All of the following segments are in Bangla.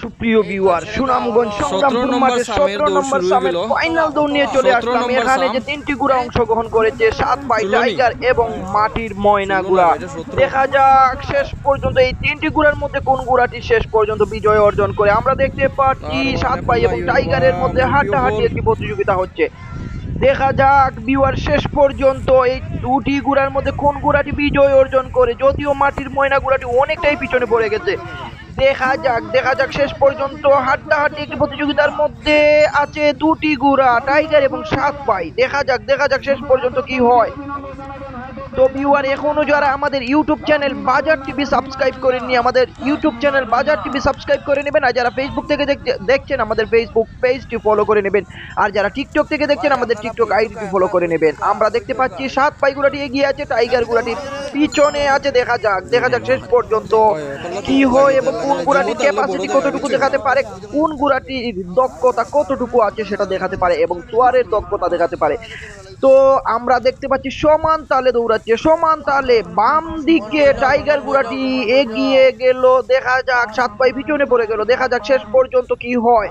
সুপ্রিয় ভিউয়ার সুনামগঞ্জ সংগ্রামপুর মাঠে সামের সতেরো দৌড় নম্বর সামের ফাইনাল দৌড় নিয়ে চলে আসলাম। এখানে যে তিনটি গুড়া অংশগ্রহণ করেছে সাত ষোলোনি। টাইগার এবং মাটির ময়না গুড়া। 17 দেখা যাক শেষ পর্যন্ত এই তিনটি গুড়ার মধ্যে কোন গুড়াটি শেষ পর্যন্ত বিজয় অর্জন করে। আমরা দেখতে পাচ্ছি সাত পাই এবং টাইগারের মধ্যে হাড্ডাহাড্ডি। একটি প্রতিযোগিতা হচ্ছে। দেখা যাক বিওয়ার শেষ পর্যন্ত এই দুটি গুড়ার মধ্যে কোন গুড়াটি বিজয় অর্জন করে যদিও মাটির ময়না গুড়াটি অনেকটাই পিছনে পড়ে গেছে। দেখা যাক দেখা যাক শেষ পর্যন্ত হাড্ডাহাড্ডি একটি প্রতিযোগিতার মধ্যে আছে দুটি গুড়া, টাইগার এবং সাত পাই। দেখা যাক দেখা যাক শেষ পর্যন্ত কি হয়। তো ভিউয়ার এখনও যারা আমাদের YouTube channel Bazar TV subscribe করেননি, আমাদের YouTube channel Bazar TV subscribe করে নেবেন, আর যারা ফেসবুক থেকে দেখছেন, আমাদের ফেসবুক পেজটি ফলো করে নেবেন। আর যারা টিকটক থেকে দেখছেন, আমাদের টিকটক আইডিটি ফলো করে নেবেন। আমরা দেখতে পাচ্ছি সাত পাই গুলাটি এগিয়ে আছে, টাইগার গুলাটি পিছনে আছে, দেখা যাক দেখা যাক শেষ পর্যন্ত কি হয় এবং কোন গুড়াটির ক্যাপাসিটি কতটুকু দেখাতে পারে, কোন গুড়াটির দক্ষতা কতটুকু আছে সেটা দেখাতে পারে এবং চোয়ারের দক্ষতা দেখাতে পারে। তো আমরা দেখতে পাচ্ছি সমান তালে দৌড়াচ্ছে, সমান তালে বাম দিকে টাইগার গুড়াটি এগিয়ে গেল, দেখা যাক, সাত পাই পিছনে পড়ে গেল, দেখা যাক শেষ পর্যন্ত কি হয়।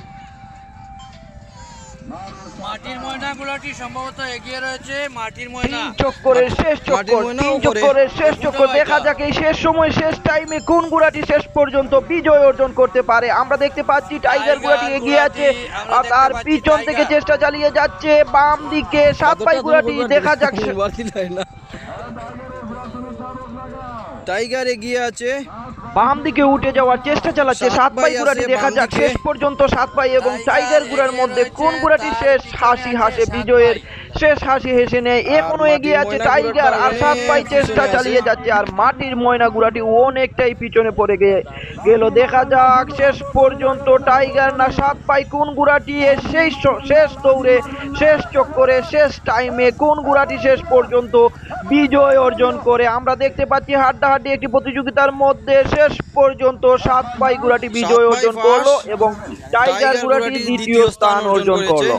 মাটির ময়নাগুলোটি সম্ভবত এগিয়ে রয়েছে মাটির ময়না। তিন চক্করের শেষ ময়নাও তিন করে। চক্করের শেষ চক্কর। দেখা যাক এই শেষ সময় শেষ টাইমে কোন গুড়াটি শেষ পর্যন্ত বিজয় অর্জন করতে পারে। আমরা দেখতে পাচ্ছি টাইগার গুড়াটি এগিয়ে আছে। আর তার পিছন থেকে চেষ্টা চালিয়ে যাচ্ছে বাম দিকে। সাত পাই গুড়াটি দেখা যাক টাইগার এগিয়ে আছে। বাম দিকে উঠে যাওয়ার চেষ্টা চালাচ্ছে। সাত ভাই পাই গুড়াটি দেখা যাক শেষ পর্যন্ত সাত পাই এবং টাইগার গুড়ার মধ্যে কোন গুড়াটি শেষ? হাসি হাসে বিজয়ের। শেষ হাসি হেসে নেয়। এখনও এগিয়ে আছে টাইগার আর সাত পাই চেষ্টা চালিয়ে যাচ্ছে আর মাটির ময়না গুড়াটি অনেকটাই পিছনে পড়ে গে- গেল। দেখা যাক শেষ পর্যন্ত টাইগার না সাত পাই কোন গুড়াটি সেই শেষ দৌড়ে শেষ চক্করে শেষ টাইমে কোন গুড়াটি শেষ পর্যন্ত বিজয় অর্জন করে। আমরা দেখতে পাচ্ছি হাড্ডাহাড্ডি একটি প্রতিযোগিতার মধ্যে শেষ পর্যন্ত সাত পাই গুড়াটি বিজয় অর্জন করল এবং টাইগার গুড়াটি দ্বিতীয় স্থান অর্জন করল।